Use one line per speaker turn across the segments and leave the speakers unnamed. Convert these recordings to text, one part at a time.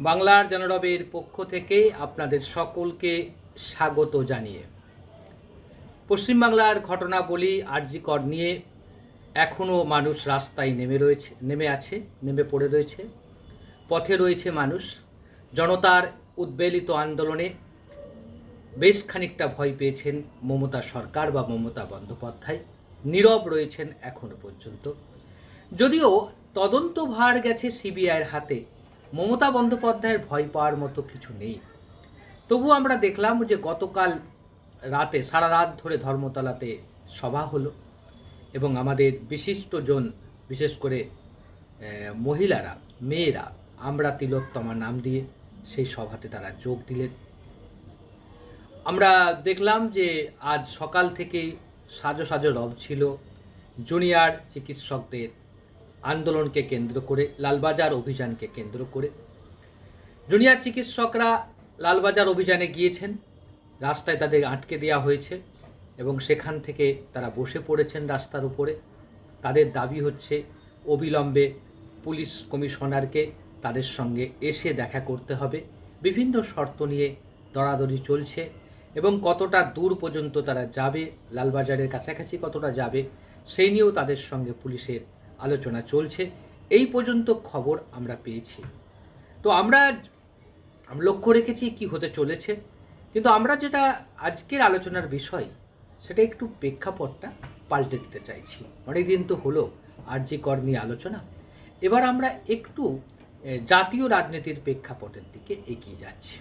বাংলার জনরবের পক্ষ থেকে আপনাদের সকলকে স্বাগত জানিয়ে। পশ্চিমবাংলার ঘটনাবলী আরজিকর নিয়ে এখনও মানুষ রাস্তায় নেমে রয়েছে, নেমে আছে, নেমে পড়ে রয়েছে। পথে রয়েছে মানুষ। জনতার উদ্বেলিত আন্দোলনে বেশ খানিকটা ভয় পেয়েছেন মমতা সরকার বা মমতা বন্দ্যোপাধ্যায়। নীরব রয়েছেন এখনও পর্যন্ত। যদিও তদন্ত ভার গেছে সিবিআইয়ের হাতে মমতা বন্দ্যোপাধ্যায়ের ভয় পাওয়ার মতো কিছু নেই। তবু আমরা দেখলাম যে গতকাল রাতে, সারা রাত ধরে ধর্মতলাতে সভা হলো এবং আমাদের বিশিষ্টজন বিশেষ করে মহিলারা, মেয়েরা, আমরা তিলোত্তমা নাম দিয়ে সেই সভাতে তারা যোগ দিলেন। আমরা দেখলাম যে আজ সকাল থেকেই সাজো সাজো রব ছিল। জুনিয়র চিকিৎসকদের আন্দোলনকে কেন্দ্র করে, লালবাজার অভিযানকে কেন্দ্র করে। জুনিয়র চিকিৎসকরা লালবাজার অভিযানে গিয়েছেন, রাস্তায় তাদের আটকে দেওয়া হয়েছে এবং সেখান থেকে তারা বসে পড়েছেন রাস্তার উপরে। তাদের দাবি হচ্ছে, অবিলম্বে পুলিশ কমিশনারকে তাদের সঙ্গে এসে দেখা করতে হবে। বিভিন্ন শর্ত নিয়ে দরাদরি চলছে এবং কতটা দূর পর্যন্ত তারা যাবে, লালবাজারের কাছাকাছি কতটা যাবে, সেই নিয়েও তাদের সঙ্গে পুলিশের আলোচনা চলছে। এই পর্যন্ত খবর আমরা পেয়েছি। তো আমরা লক্ষ্য রেখেছি কি হতে চলেছে। কিন্তু আমরা যেটা আজকের আলোচনার বিষয়, সেটা একটু প্রেক্ষাপটটা পাল্টে দিতে চাইছি। অনেকদিন তো হলো আরজি কর নিয়ে আলোচনা। এবার আমরা একটু জাতীয় রাজনীতির প্রেক্ষাপটের দিকে এগিয়ে যাচ্ছি।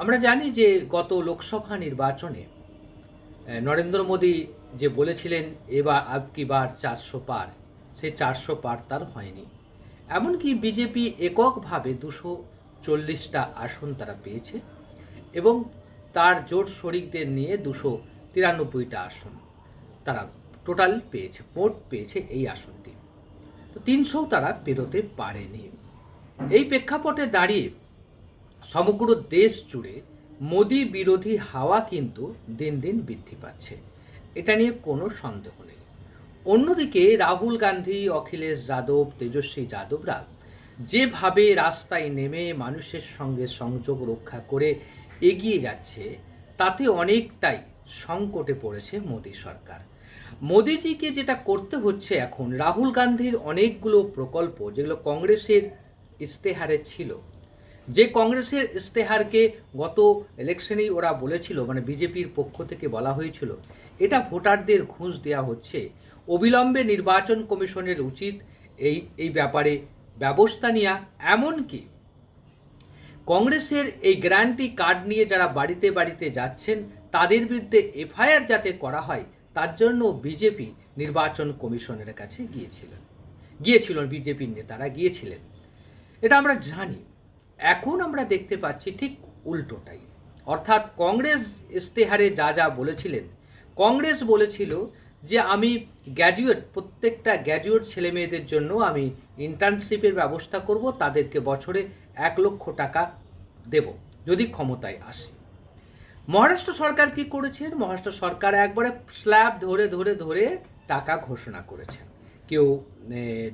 আমরা জানি যে গত লোকসভা নির্বাচনে নরেন্দ্র মোদী যে বলেছিলেন এবার আবকি বার চারশো পার। সেই চারশো পার তার হয়নি। এমনকি বিজেপি এককভাবে দুশো চল্লিশটা আসন তারা পেয়েছে এবং তার জোট শরিকদের নিয়ে দুশো তিরানব্বইটা আসন তারা টোটাল পেয়েছে ভোট পেয়েছে এই আসনটি। তো তিনশো তারা পেরোতে পারেনি। এই প্রেক্ষাপটে দাঁড়িয়ে সমগ্র দেশ জুড়ে মোদি বিরোধী হাওয়া কিন্তু দিন দিন বৃদ্ধি পাচ্ছে। এটা নিয়ে কোনো সন্দেহ নেই। অন্যদিকে রাহুল গান্ধী, অখিলেশ যাদব, তেজস্বী যাদবরা যেভাবে রাস্তায় নেমে মানুষের সঙ্গে সংযোগ রক্ষা করে এগিয়ে যাচ্ছে, তাতে অনেকটাই সংকটে পড়েছে মোদী সরকার। মোদিজিকে যেটা করতে হচ্ছে এখন, রাহুল গান্ধীর অনেকগুলো প্রকল্প যেগুলো কংগ্রেসের ইস্তেহারে ছিল যে কংগ্রেসের ইস্তেহারকে গত ইলেকশনেই ওরা বলেছিল মানে বিজেপির পক্ষ থেকে বলা হয়েছিল, এটা ভোটারদের ঘুষ দেওয়া হচ্ছে। অবিলম্বে নির্বাচন কমিশনের উচিত এই এই ব্যাপারে ব্যবস্থা নেওয়া এমনকি কংগ্রেসের এই গ্যারান্টি কার্ড নিয়ে যারা বাড়িতে বাড়িতে যাচ্ছেন, তাদের বিরুদ্ধে এফআইআর যাতে করা হয়, তার জন্য বিজেপি নির্বাচন কমিশনের কাছে গিয়েছিলেন গিয়েছিল, বিজেপির নেতারা গিয়েছিলেন। এটা আমরা জানি। এখন আমরা দেখতে পাচ্ছি ঠিক উল্টোটাই। অর্থাৎ কংগ্রেস ইস্তেহারে যা যা বলেছিলেন, কংগ্রেস বলেছিল যে আমি গ্র্যাজুয়েট, প্রত্যেকটা গ্র্যাজুয়েট ছেলে মেয়েদের জন্য আমি ইন্টার্নশিপের ব্যবস্থা করব, তাদেরকে বছরে এক লক্ষ টাকা দেব, যদি ক্ষমতায় আসি। মহারাষ্ট্র সরকার কি করেছেন? মহারাষ্ট্র সরকার একবারে স্ল্যাব ধরে ধরে ধরে টাকা ঘোষণা করেছেন। কেউ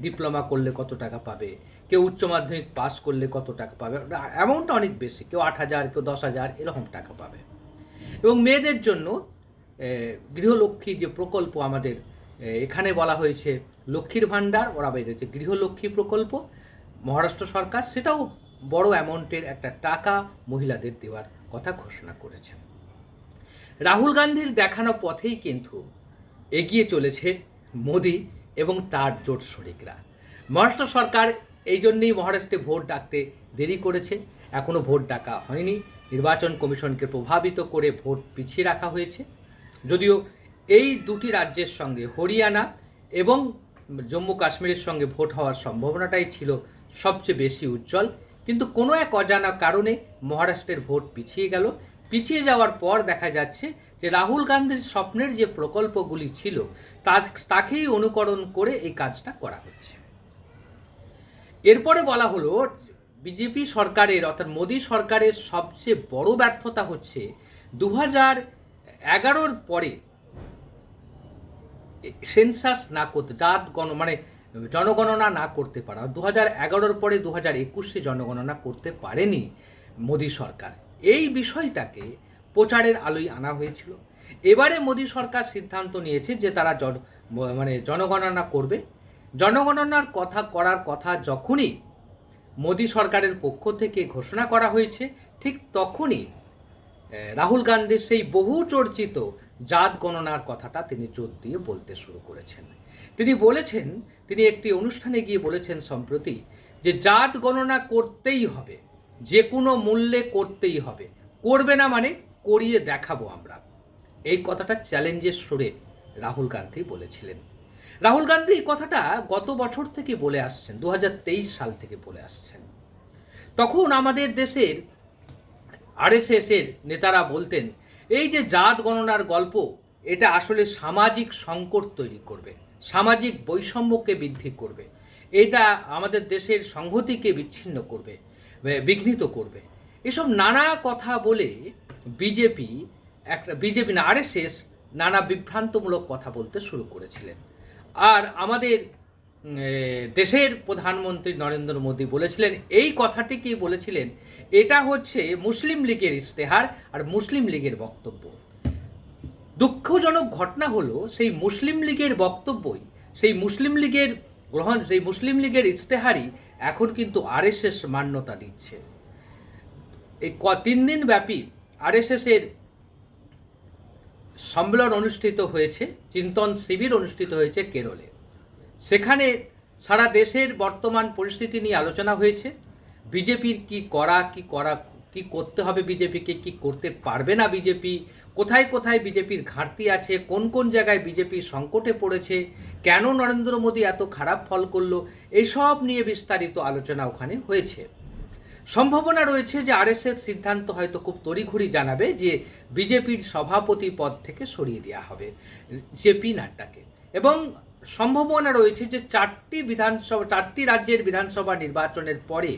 ডিপ্লোমা করলে কত টাকা পাবে, কেউ উচ্চ মাধ্যমিক পাস করলে কত টাকা পাবে অ্যামাউন্টটা অনেক বেশি, কেউ আট হাজার, কেউ দশ হাজার, এরকম টাকা পাবে। এবং মেয়েদের জন্য গৃহলক্ষ্মী যে প্রকল্প আমাদের এখানে বলা হয়েছে লক্ষ্মীর ভাণ্ডার, ওরা বেরিয়েছে গৃহলক্ষ্মী প্রকল্প, মহারাষ্ট্র সরকার সেটাও বড় অ্যামাউন্টের একটা টাকা মহিলাদের দেওয়ার কথা ঘোষণা করেছে। রাহুল গান্ধীর দেখানো পথেই কিন্তু এগিয়ে চলেছে মোদি। এবং তার জোট শরিকরা মহারাষ্ট্র সরকার এই জন্যেই মহারাষ্ট্রে ভোট ডাকতে দেরি করেছে। এখনও ভোট ডাকা হয়নি। নির্বাচন কমিশনকে প্রভাবিত করে ভোট পিছিয়ে রাখা হয়েছে। যদিও এই দুটি রাজ্যের সঙ্গে হরিয়ানা এবং জম্মু কাশ্মীরের সঙ্গে ভোট হওয়ার সম্ভাবনাটাই ছিল সবচেয়ে বেশি উজ্জ্বল। কিন্তু কোনো এক অজানা কারণে মহারাষ্ট্রের ভোট পিছিয়ে গেল। পিছিয়ে যাওয়ার পর দেখা যাচ্ছে যে রাহুল গান্ধীর স্বপ্নের যে প্রকল্পগুলি ছিল, তা তাকেই অনুকরণ করে এই কাজটা করা হচ্ছে। এরপরে বলা হলো, বিজেপি সরকারের অর্থাৎ মোদী সরকারের সবচেয়ে বড় ব্যর্থতা হচ্ছে দু হাজার এগারোর পরে সেন্সাস না করতে, জাত গণ মানে জনগণনা না করতে পারা দু হাজার এগারোর পরে দু হাজার একুশে জনগণনা করতে পারেনি মোদী সরকার। এই বিষয়টাকে প্রচারের আলোয় আনা হয়েছিল। এবারে মোদী সরকার সিদ্ধান্ত নিয়েছে যে তারা জন মানে জনগণনা করবে। জনগণনার কথা করার কথা যখনই মোদী সরকারের পক্ষ থেকে ঘোষণা করা হয়েছে, ঠিক তখনই রাহুল গান্ধীর সেই বহু চর্চিত জাত গণনার কথাটা তিনি জোর দিয়ে বলতে শুরু করেছেন। তিনি বলেছেন, তিনি একটি অনুষ্ঠানে গিয়ে বলেছেন সম্প্রতি যে জাত গণনা করতেই হবে। যে কোনো মূল্যে করতেই হবে। করবে না মানে করিয়ে দেখাবো আমরা। এই কথাটা চ্যালেঞ্জের সুরে রাহুল গান্ধী বলেছিলেন। রাহুল গান্ধী এই কথাটা গত বছর থেকে বলে আসছেন দু হাজার তেইশ সাল থেকে বলে আসছেন। তখন আমাদের দেশের আরএসএস এর নেতারা বলতেন, এই যে জাত গণনার গল্প, এটা আসলে সামাজিক সংকট তৈরি করবে, সামাজিক বৈষম্যকে বৃদ্ধি করবে, এটা আমাদের দেশের সংহতিকে বিচ্ছিন্ন করবে। বিঘ্নিত করবে। এসব নানা কথা বলে বিজেপি একটা বিজেপি না, আরএসএস নানা বিভ্রান্তমূলক কথা বলতে শুরু করেছিলেন। আর আমাদের দেশের প্রধানমন্ত্রী নরেন্দ্র মোদী বলেছিলেন, এই কথাটি কি বলেছিলেন, এটা হচ্ছে মুসলিম লীগের ইশতেহার আর মুসলিম লীগের বক্তব্য। দুঃখজনক ঘটনা হলো, সেই মুসলিম লীগের বক্তব্যই, সেই মুসলিম লীগের গ্রহণ, সেই মুসলিম লীগের ইস্তেহারই এখন কিন্তু আরএসএস মান্যতা দিচ্ছে। এই ক, তিন দিন ব্যাপী আরএসএস এর সম্মেলন অনুষ্ঠিত হয়েছে, চিন্তন শিবির অনুষ্ঠিত হয়েছে কেরলে। সেখানে সারা দেশের বর্তমান পরিস্থিতি নিয়ে আলোচনা হয়েছে। বিজেপির কি করা কি করা, কি করতে হবে বিজেপিকে, কি করতে পারবে না বিজেপি? কোথায় কোথায় বিজেপির ঘাটতি আছে, কোন কোন জায়গায় বিজেপি সংকটে পড়েছে, কেন নরেন্দ্র মোদী এত খারাপ ফল করল এইসব নিয়ে বিস্তারিত আলোচনা ওখানে হয়েছে। সম্ভাবনা রয়েছে যে আর আরএসএস সিদ্ধান্ত হয়তো খুব তড়িঘড়ি জানাবে যে বিজেপির সভাপতি পদ থেকে সরিয়ে দেওয়া হবে জেপি নাড্ডাকে। এবং সম্ভাবনা রয়েছে যে চারটি বিধানসভা, চারটি রাজ্যের বিধানসভা নির্বাচনের পরে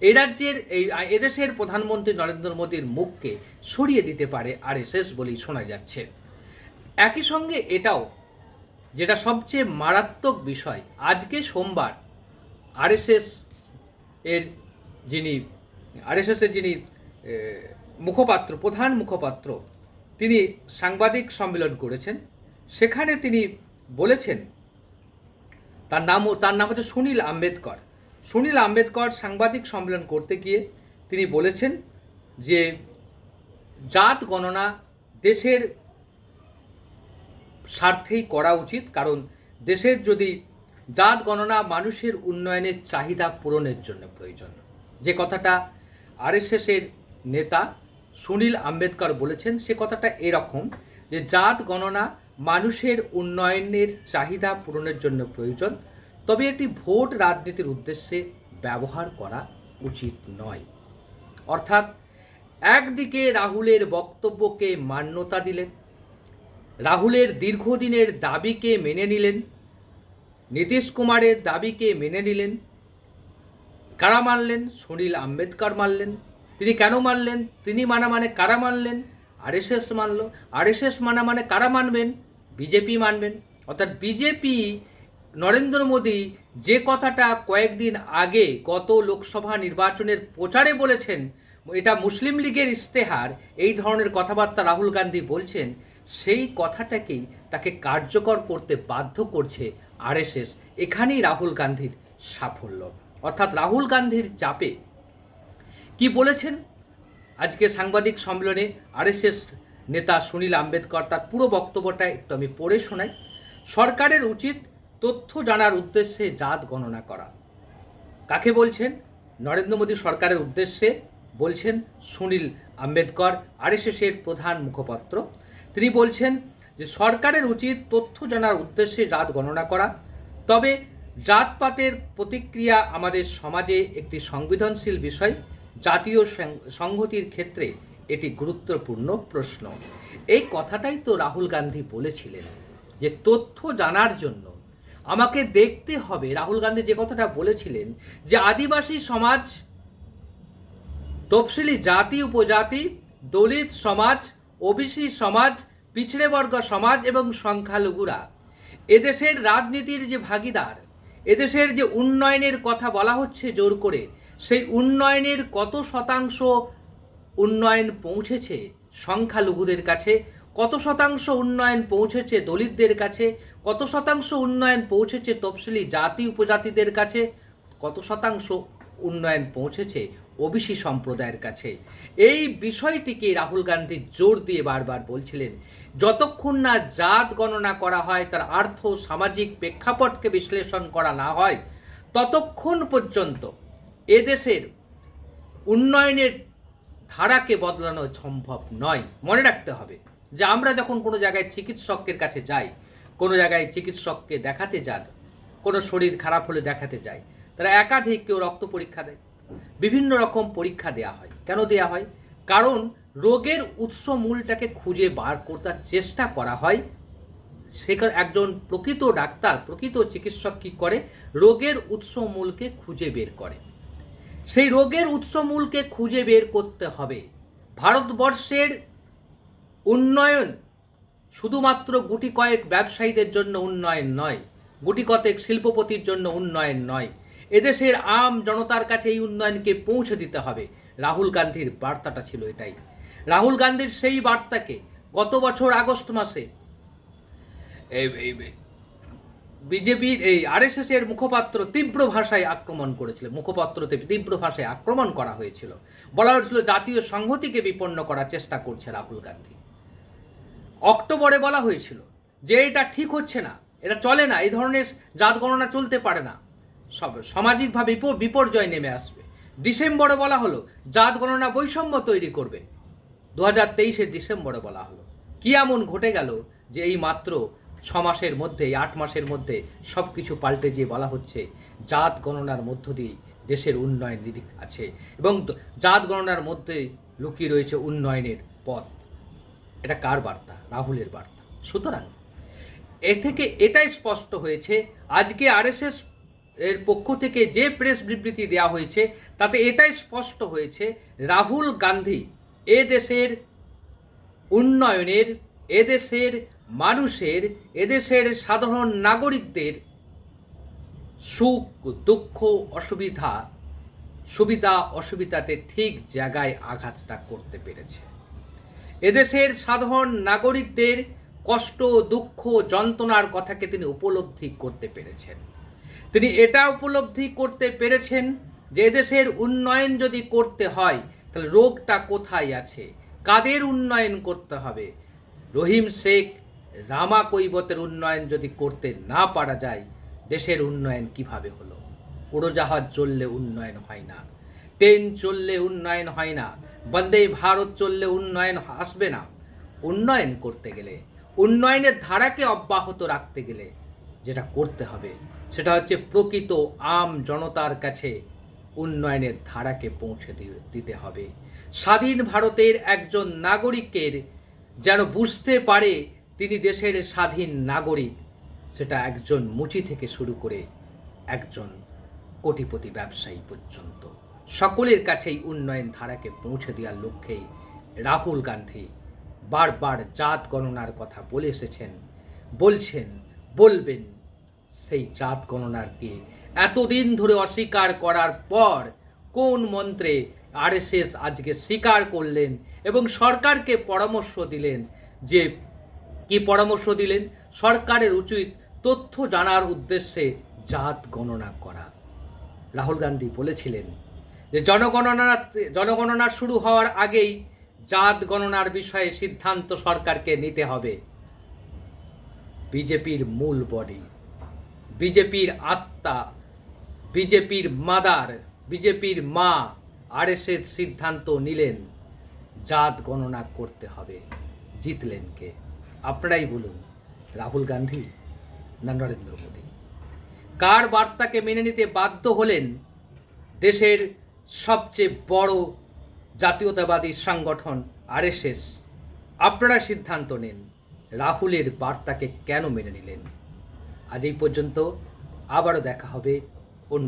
এই রাজ্যের, এই এদেশের প্রধানমন্ত্রী নরেন্দ্র মোদীর মুখকে সরিয়ে দিতে পারে আরএসএস বলেই শোনা যাচ্ছে। একই সঙ্গে এটাও, যেটা সবচেয়ে মারাত্মক বিষয়, আজকে সোমবার আরএসএস এর যিনি আরএসএসের যিনি মুখপাত্র, প্রধান মুখপাত্র, তিনি সাংবাদিক সম্মেলন করেছেন। সেখানে তিনি বলেছেন, তার নামও তার নাম হচ্ছে সুনীল আম্বেদকর। সুনীল আম্বেদকর সাংবাদিক সম্মেলন করতে গিয়ে তিনি বলেছেন যে জাত গণনা দেশের স্বার্থেই করা উচিত, কারণ দেশের যদি জাত গণনা মানুষের উন্নয়নের চাহিদা পূরণের জন্য প্রয়োজন। যে কথাটা আরএসএসের নেতা সুনীল আম্বেদকর বলেছেন, সে কথাটা এরকম যে জাত গণনা মানুষের উন্নয়নের চাহিদা পূরণের জন্য প্রয়োজন। তবে এটি ভোট রাজনীতির উদ্দেশ্যে ব্যবহার করা উচিত নয়। অর্থাৎ, একদিকে রাহুলের বক্তব্যকে মান্যতা দিলেন, রাহুলের দীর্ঘদিনের দাবিকে মেনে নিলেন, নীতিশ কুমারের দাবিকে মেনে নিলেন, কারা মানলেন? সুনীল আম্বেদকর মানলেন। তিনি কেন মানলেন? তিনি মানা মানে কারা মানলেন? আরএসএস মানল, আরএসএস মানা মানে কারা মানবেন? বিজেপি মানবেন। অর্থাৎ বিজেপি নরেন্দ্র মোদী যে কথাটা কয়েকদিন আগে গত লোকসভা নির্বাচনের প্রচারে বলেছেন, এটা মুসলিম লীগের ইস্তেহার এই ধরনের কথাবার্তা রাহুল গান্ধী বলছেন, সেই কথাটাকেই তাকে কার্যকর করতে বাধ্য করছে আরএসএস। এখানেই রাহুল গান্ধীর সাফল্য। অর্থাৎ রাহুল গান্ধীর চাপে কি বলেছেন? আজকে সাংবাদিক সম্মেলনে আরএসএস নেতা সুনীল আম্বেদকর, তার পুরো বক্তব্যটা একটু আমি পড়ে শোনাই। সরকারের উচিত তথ্য জানার উদ্দেশ্যে জাত গণনা করা। কাকে বলছেন? নরেন্দ্র মোদী সরকারের উদ্দেশ্যে বলছেন সুনীল আম্বেদকর, আরএসএসের প্রধান মুখপাত্র। তিনি বলছেন যে সরকারের উচিত তথ্য জানার উদ্দেশ্যে জাত গণনা করা। তবে জাতপাতের প্রতিক্রিয়া আমাদের সমাজে একটি সংবেদনশীল বিষয়। জাতীয় সংহতির ক্ষেত্রে এটি গুরুত্বপূর্ণ প্রশ্ন। এই কথাটাই তো রাহুল গান্ধী বলেছিলেন যে তথ্য জানার জন্য আমাকে দেখতে হবে। রাহুল গান্ধী যে কথাটা বলেছিলেন যে আদিবাসী সমাজ, তফসিলি জাতি, উপজাতি, দলিত সমাজ, ওবিসি সমাজ, পিছড়ে বর্গ সমাজ এবং সংখ্যালঘুরা, এদেশের রাজনীতির যে ভাগিদার, এদেশের যে উন্নয়নের কথা বলা হচ্ছে জোর করে, সেই উন্নয়নের কত শতাংশ উন্নয়ন পৌঁছেছে সংখ্যালঘুদের কাছে? কত শতাংশ উন্নয়ন পৌঁছেছে দলিতদের কাছে? কত শতাংশ উন্নয়ন পৌঁছেছে তফসিলি জাতি উপজাতিদের কাছে? কত শতাংশ উন্নয়ন পৌঁছেছে ওবিসি সম্প্রদায়ের কাছে? এই বিষয়টিকে রাহুল গান্ধী জোর দিয়ে বারবার বলছিলেন। যতক্ষণ না জাত গণনা করা হয়, তার আর্থ সামাজিক প্রেক্ষাপটকে বিশ্লেষণ করা না হয়, ততক্ষণ পর্যন্ত এদেশের উন্নয়নের ধারাকে বদলানো সম্ভব নয়। মনে রাখতে হবে। যে আমরা যখন কোনো জায়গায় চিকিৎসকের কাছে যাই, কোনো জায়গায় চিকিৎসককে দেখাতে যান, কোনো শরীর খারাপ হলে দেখাতে যাই, তারা একাধিক কেউ রক্ত পরীক্ষা দেয়, বিভিন্ন রকম পরীক্ষা দেয়া হয়। কেন দেয়া হয়? কারণ রোগের উৎস মূলটাকে খুঁজে বার করতে চেষ্টা করা হয়। সেখানে একজন প্রকৃত ডাক্তার, প্রকৃত চিকিৎসক কী করে? রোগের উৎস মূলকে খুঁজে বের করে। সেই রোগের উৎস মূলকে খুঁজে বের করতে হবে। ভারতবর্ষের উন্নয়ন শুধুমাত্র গুটি কয়েক ব্যবসায়ীদের জন্য উন্নয়ন নয়, গুটি কয়েক শিল্পপতির জন্য উন্নয়ন নয়। এদেশের আম জনতার কাছে এই উন্নয়নকে পৌঁছে দিতে হবে। রাহুল গান্ধীর বার্তাটা ছিল এটাই। রাহুল গান্ধীর সেই বার্তাকে গত বছর আগস্ট মাসে বিজেপির এই আরএসএস এর মুখপাত্র তীব্র ভাষায় আক্রমণ করেছিল। মুখপাত্রতে তীব্র ভাষায় আক্রমণ করা হয়েছিল। বলা হয়েছিল জাতীয় সংহতিকে বিপন্ন করার চেষ্টা করছে রাহুল গান্ধী। অক্টোবরে বলা হয়েছিল যে এটা ঠিক হচ্ছে না, এটা চলে না, এই ধরনের জাত গণনা চলতে পারে না। সব সামাজিকভাবে বিপ- বিপর্যয় নেমে আসবে। ডিসেম্বরে বলা হলো, জাত গণনা বৈষম্য তৈরি করবে। দু হাজার তেইশের ডিসেম্বরে বলা হলো, কি এমন ঘটে গেল যে এই মাত্র ছ মাসের মধ্যে আট মাসের মধ্যে সব কিছু পাল্টে দিয়ে বলা হচ্ছে, জাত গণনার মধ্য দিয়ে দেশের উন্নয়ন আছে এবং জাত গণনার মধ্যে লুকিয়ে রয়েছে উন্নয়নের পথ। এটা কার বার্তা? রাহুলের বার্তা। সুতরাং এ থেকে এটাই স্পষ্ট হয়েছে, আজকে আরএসএস এর পক্ষ থেকে যে প্রেস বিবৃতি দেওয়া হয়েছে, তাতে এটাই স্পষ্ট হয়েছে, রাহুল গান্ধী এ দেশের উন্নয়নের এদেশের মানুষের এদেশের সাধারণ নাগরিকদের সুখ, দুঃখ, অসুবিধা, সুবিধা, অসুবিধাতে ঠিক জায়গায় আঘাতটা করতে পেরেছে। এদেশের সাধারণ নাগরিকদের কষ্ট, দুঃখ, যন্ত্রণার কথাকে তিনি উপলব্ধি করতে পেরেছেন। তিনি এটা উপলব্ধি করতে পেরেছেন যে এদেশের উন্নয়ন যদি করতে হয়, তাহলে রোগটা কোথায় আছে? কাদের উন্নয়ন করতে হবে? রহিম শেখ রামা কৈবতের উন্নয়ন যদি করতে না পারা যায়, দেশের উন্নয়ন কীভাবে হলো? উড়োজাহাজ চললে উন্নয়ন হয় না, ট্রেন চললে উন্নয়ন হয় না বন্দে ভারত চললে উন্নয়ন আসবে না। উন্নয়ন করতে গেলে, উন্নয়নের ধারাকে অব্যাহত রাখতে গেলে যেটা করতে হবে, সেটা হচ্ছে প্রকৃত আম জনতার কাছে উন্নয়নের ধারাকে পৌঁছে দিতে হবে। স্বাধীন ভারতের একজন নাগরিকের যেন বুঝতে পারে তিনি দেশের স্বাধীন নাগরিক, সেটা একজন মুচি থেকে শুরু করে একজন কোটিপতি ব্যবসায়ী পর্যন্ত। সকলের কাছেই উন্নয়ন ধারাকে পৌঁছে দেওয়ার লক্ষ্যেই রাহুল গান্ধী বারবার জাত গণনার কথা বলে এসেছেন। বলছেন, বলবেন, সেই জাত গণনাকে এতদিন ধরে অস্বীকার করার পর কোন মন্ত্রে আরএসএস আজকে স্বীকার করলেন এবং সরকারকে পরামর্শ দিলেন যে, কি পরামর্শ দিলেন? সরকারের উচিত তথ্য জানার উদ্দেশ্যে জাত গণনা করা। রাহুল গান্ধী বলেছিলেন যে জনগণনা জনগণনা শুরু হওয়ার আগেই জাত গণনার বিষয়ে সিদ্ধান্ত সরকারকে নিতে হবে। বিজেপির মূল বডি, বিজেপির আত্মা, বিজেপির মাদার, বিজেপির মা আরএসএস সিদ্ধান্ত নিলেন, জাত গণনা করতে হবে। জিতলেন কে? আপনারাই বলুন, রাহুল গান্ধী না নরেন্দ্র মোদী? কার বার্তাকে মেনে নিতে বাধ্য হলেন দেশের সবচেয়ে বড় জাতীয়তাবাদী সংগঠন আরএসএস। আপনারা সিদ্ধান্ত নেন, রাহুলের বার্তাকে কেন মেনে নিলেন। আজ এই পর্যন্ত আবারও দেখা হবে